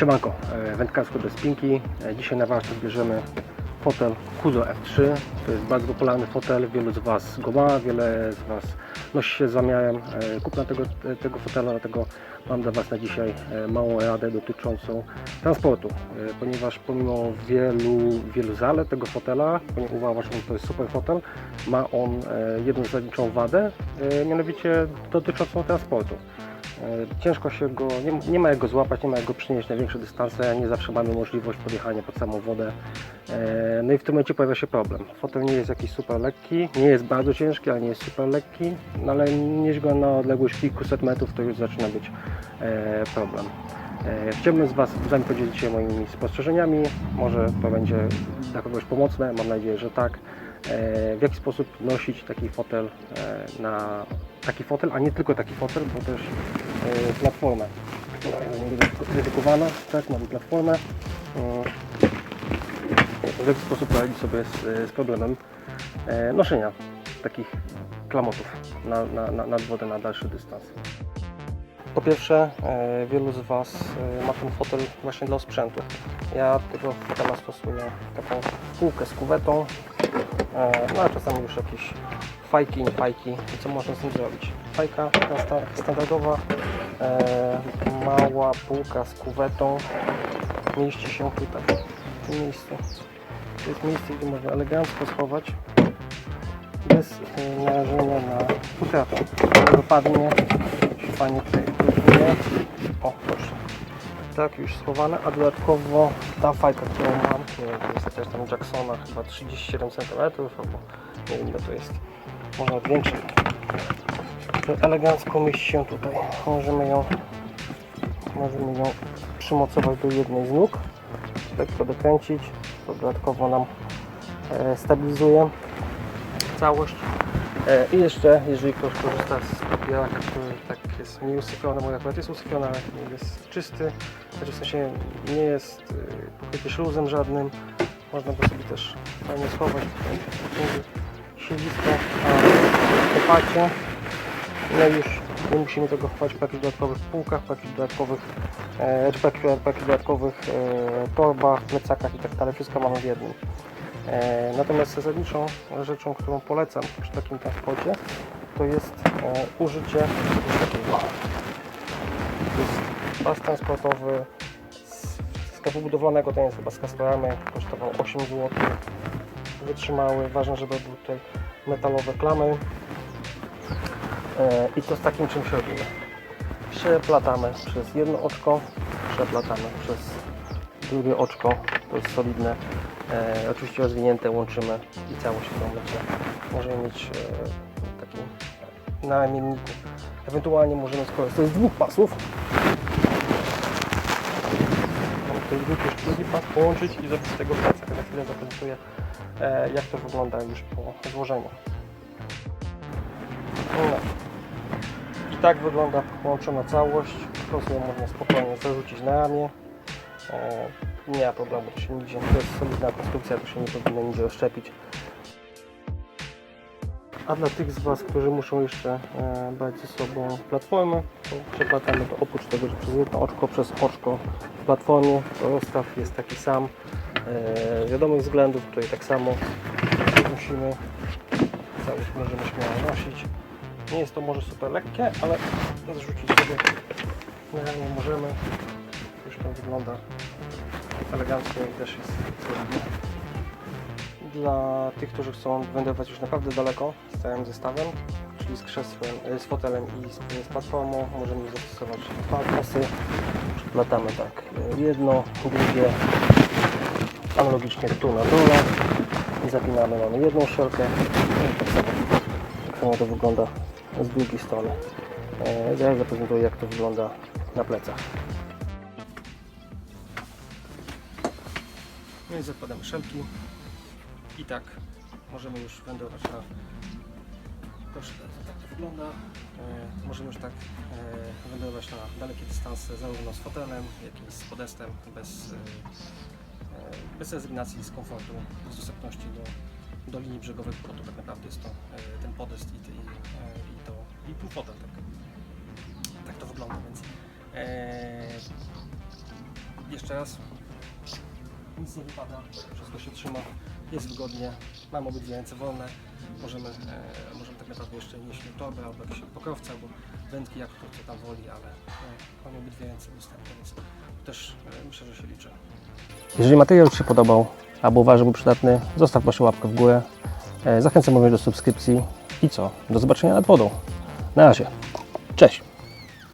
Siemanko, e, wędkarstwo bez spinki. E, Dzisiaj na warsztat bierzemy fotel Kuzo F3. To jest bardzo popularny fotel, wielu z Was go ma, wiele z Was nosi się z zamiarem e, kupna tego, tego fotela, dlatego mam dla Was na dzisiaj małą radę dotyczącą transportu, ponieważ pomimo wielu, wielu zalet tego fotela, ponieważ uważam, że to jest super fotel, ma on jedną zasadniczą wadę, mianowicie dotyczącą transportu. E, Ciężko się go, nie, nie ma jak go złapać, nie ma jak go przynieść na większe dystanse, nie zawsze mamy możliwość podjechania pod samą wodę. E, No i w tym momencie pojawia się problem. Fotel nie jest jakiś super lekki, nie jest bardzo ciężki, ale nie jest super lekki, no ale nieść go na odległość kilkuset metrów to już zaczyna być e, problem. Chciałbym z Was, z Wami podzielić się moimi spostrzeżeniami, może to będzie dla kogoś pomocne, mam nadzieję, że tak. W jaki sposób nosić taki fotel na taki fotel, a nie tylko taki fotel, bo też platformę. Dedykowana, tak, mamy platformę. E, W jaki sposób poradzić sobie z, z problemem noszenia takich klamotów na, na, na, nad wodę na dalszy dystans. Po pierwsze, wielu z Was ma ten fotel właśnie dla sprzętu. Ja tego fotela stosuję taką półkę z kuwetą, no a czasami już jakieś fajki, nie fajki. Co można z tym zrobić? Fajka ta sta- standardowa, e, mała półka z kuwetą mieści się tutaj, w tym miejscu. To jest miejsce, gdzie można elegancko schować bez e, narażenia na utratę. Nie wypadnie, się fajnie tutaj. O, proszę. Tak, już schowane, a dodatkowo ta fajka, którą mam, nie wiem, to jest też tam Jacksona, chyba 37 cm, albo nie wiem ile to jest, może nawet. To elegancko mieści się tutaj. Możemy ją, możemy ją przymocować do jednej z nóg, lekko dokręcić, to dodatkowo nam e, stabilizuje całość. E, I jeszcze, jeżeli ktoś korzysta z który tak jest mniej usypiony, mój akurat jest usypiony, ale jest czysty, znaczy w sensie nie jest y, pokryty śluzem żadnym, można go sobie też fajnie schować tutaj siedzisko a kopacie. No już nie musimy tego chować w jakichś dodatkowych półkach, w jakichś dodatkowych, e, w w jakichś dodatkowych e, torbach, plecakach i tak dalej. Wszystko mamy w jednym. E, Natomiast zasadniczą rzeczą, którą polecam przy takim transporcie, to jest e, użycie takiego. To jest pas transportowy z sklepu budowlanego, ten jest chyba z Castoramy, kosztował 8 zł. Wytrzymały, ważne, żeby były tutaj metalowe klamy. E, I to z takim czymś robimy. Przeplatamy przez jedno oczko, przeplatamy przez drugie oczko, to jest solidne. E, oczywiście rozwinięte łączymy i całość w momencie możemy mieć e, taki na ramienniku. Ewentualnie możemy skorzystać z dwóch pasów. Mamy tutaj drugi, jeszcze drugi pas połączyć i zrobić z tego. Za chwilę zaprezentuję e, jak to wygląda już po złożeniu. No. I tak wygląda połączona całość. Po prostu ją można spokojnie zarzucić na ramię. E, nie ma problemu, to się nigdzie, to jest solidna konstrukcja, to się nie powinno nigdzie rozszczepić. A dla tych z Was, którzy muszą jeszcze e, brać ze sobą platformę, to przeplatamy to oprócz tego, że przez jedno oczko, przez oczko w platformie, to rozstaw jest taki sam. E, z wiadomych względów tutaj tak samo musimy całość możemy śmiało nosić. Nie jest to może super lekkie, ale zrzucić sobie ramię możemy. Już to wygląda elegancko i też jest solidnie. Dla tych, którzy chcą wędrować już naprawdę daleko z całym zestawem, czyli z krzesłem, e, z fotelem i z, z platformą, możemy zastosować pasy. Przeplatamy tak e, jedno, drugie, analogicznie tu na dole i zapinamy, mamy jedną szelkę i tak samo, tak samo to wygląda z drugiej strony. E, Zaraz zaprezentuję jak to wygląda na plecach. No i zakładamy szelki. I tak możemy już wędrować na tak to wygląda. E, możemy już tak e, wędrować na dalekie dystanse zarówno z fotelem jak i z podestem bez, e, e, bez rezygnacji z komfortu, z dostępności do, do linii brzegowych, bo tak naprawdę jest to e, ten podest i, i, e, i, to, i pół fotel tak, tak to wygląda, więc e, Jeszcze raz. Nic nie wypada, wszystko się trzyma, jest wygodnie, mam obydwie ręce wolne, możemy, e, możemy tak naprawdę jeszcze nieść torbę albo jakieś pokrowce, albo wędki, jak kto co tam woli, ale e, mamy obydwie ręce dostępne, więc też e, myślę, że się liczy. Jeżeli materiał Ci się podobał, albo uważasz, był przydatny, zostaw proszę łapkę w górę. E, Zachęcam również do subskrypcji i co? Do zobaczenia nad wodą. Na razie. Cześć!